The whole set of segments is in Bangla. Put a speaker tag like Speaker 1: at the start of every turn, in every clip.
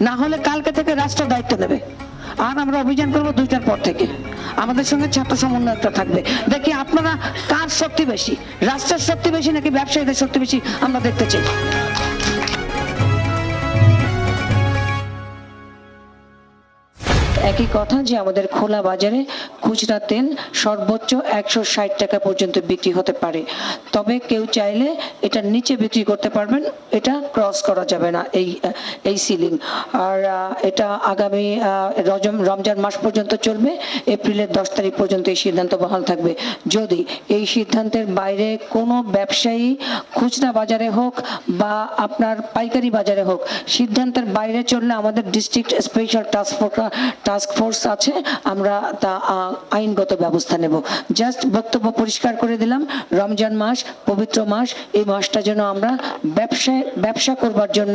Speaker 1: না হলে কালকে থেকে রাষ্ট্র দায়িত্ব নেবে। আর আমরা অভিযান করব দুইটার পর থেকে। আমাদের সঙ্গে ছাত্র সমন্বয়টা থাকবে। দেখি আপনারা কার শক্তি বেশি? রাষ্ট্রের শক্তি বেশি নাকি ব্যবসায়ীদের শক্তি বেশি? আমরা দেখতে চাই। একই কথা যে আমাদের খোলা বাজারে খুচরা তেল সর্বোচ্চ একশো ষাট টাকা পর্যন্ত বিক্রি হতে পারে। তবে কেউ চাইলে এটা নিচে বিক্রি করতে পারবেন, এটা ক্রস করা যাবে না এই এই সিলিং আর এটা আগামী রজম, রমজান মাস পর্যন্ত চলবে, এপ্রিলের দশ তারিখ পর্যন্ত এই সিদ্ধান্ত বহাল থাকবে। যদি এই সিদ্ধান্তের বাইরে কোনো ব্যবসায়ী খুচরা বাজারে হোক বা আপনার পাইকারি বাজারে হোক, সিদ্ধান্তের বাইরে চললে আমাদের district special task force task force আছে, আমরা তা আইনগত ব্যবস্থা নেব। জাস্ট বক্তব্য পরিষ্কার করে দিলাম, রমজান মাস, পবিত্র মাস, এই মাসটা যেন আমরা ব্যবসায় ব্যবসা করবার জন্য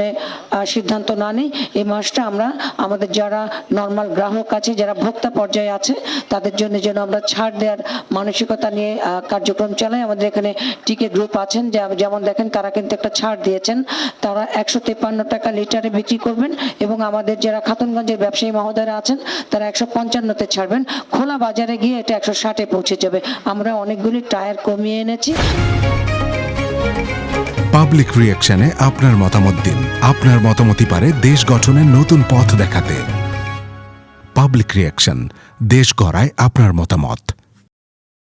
Speaker 1: সিদ্ধান্ত না নিই, এই মাসটা আমরা আমাদের যারা নর্মাল গ্রাহক আছে, যারা ভোক্তা পর্যায়ে আছে, তাদের জন্য যেন আমরা ছাড় দেওয়ার মানসিকতা নিয়ে কার্যক্রম চালাই। আমাদের এখানে টিকে গ্রুপ আছেন যেমন দেখেন, তারা কিন্তু একটা ছাড় দিয়েছেন। তারা একশো তেপান্ন টাকা লিটারে বিক্রি করবেন এবং আমাদের যারা খাতুনগঞ্জের ব্যবসায়ী মহোদয়রা আছেন তারা একশো পঞ্চান্নতে ছাড়বেন। খোলা বাজারে গিয়ে এটা একশো ষাটে পৌঁছে যাবে। আমরা অনেকগুলি টায়ার কমিয়ে এনেছি।
Speaker 2: পাবলিক রিয়াকশনে আপনার মতামত দিন। আপনার মতামতই পারে দেশ গঠনের নতুন পথ দেখাতে। পাবলিক রিয়াকশন, দেশ গড়ায় আপনার মতামত।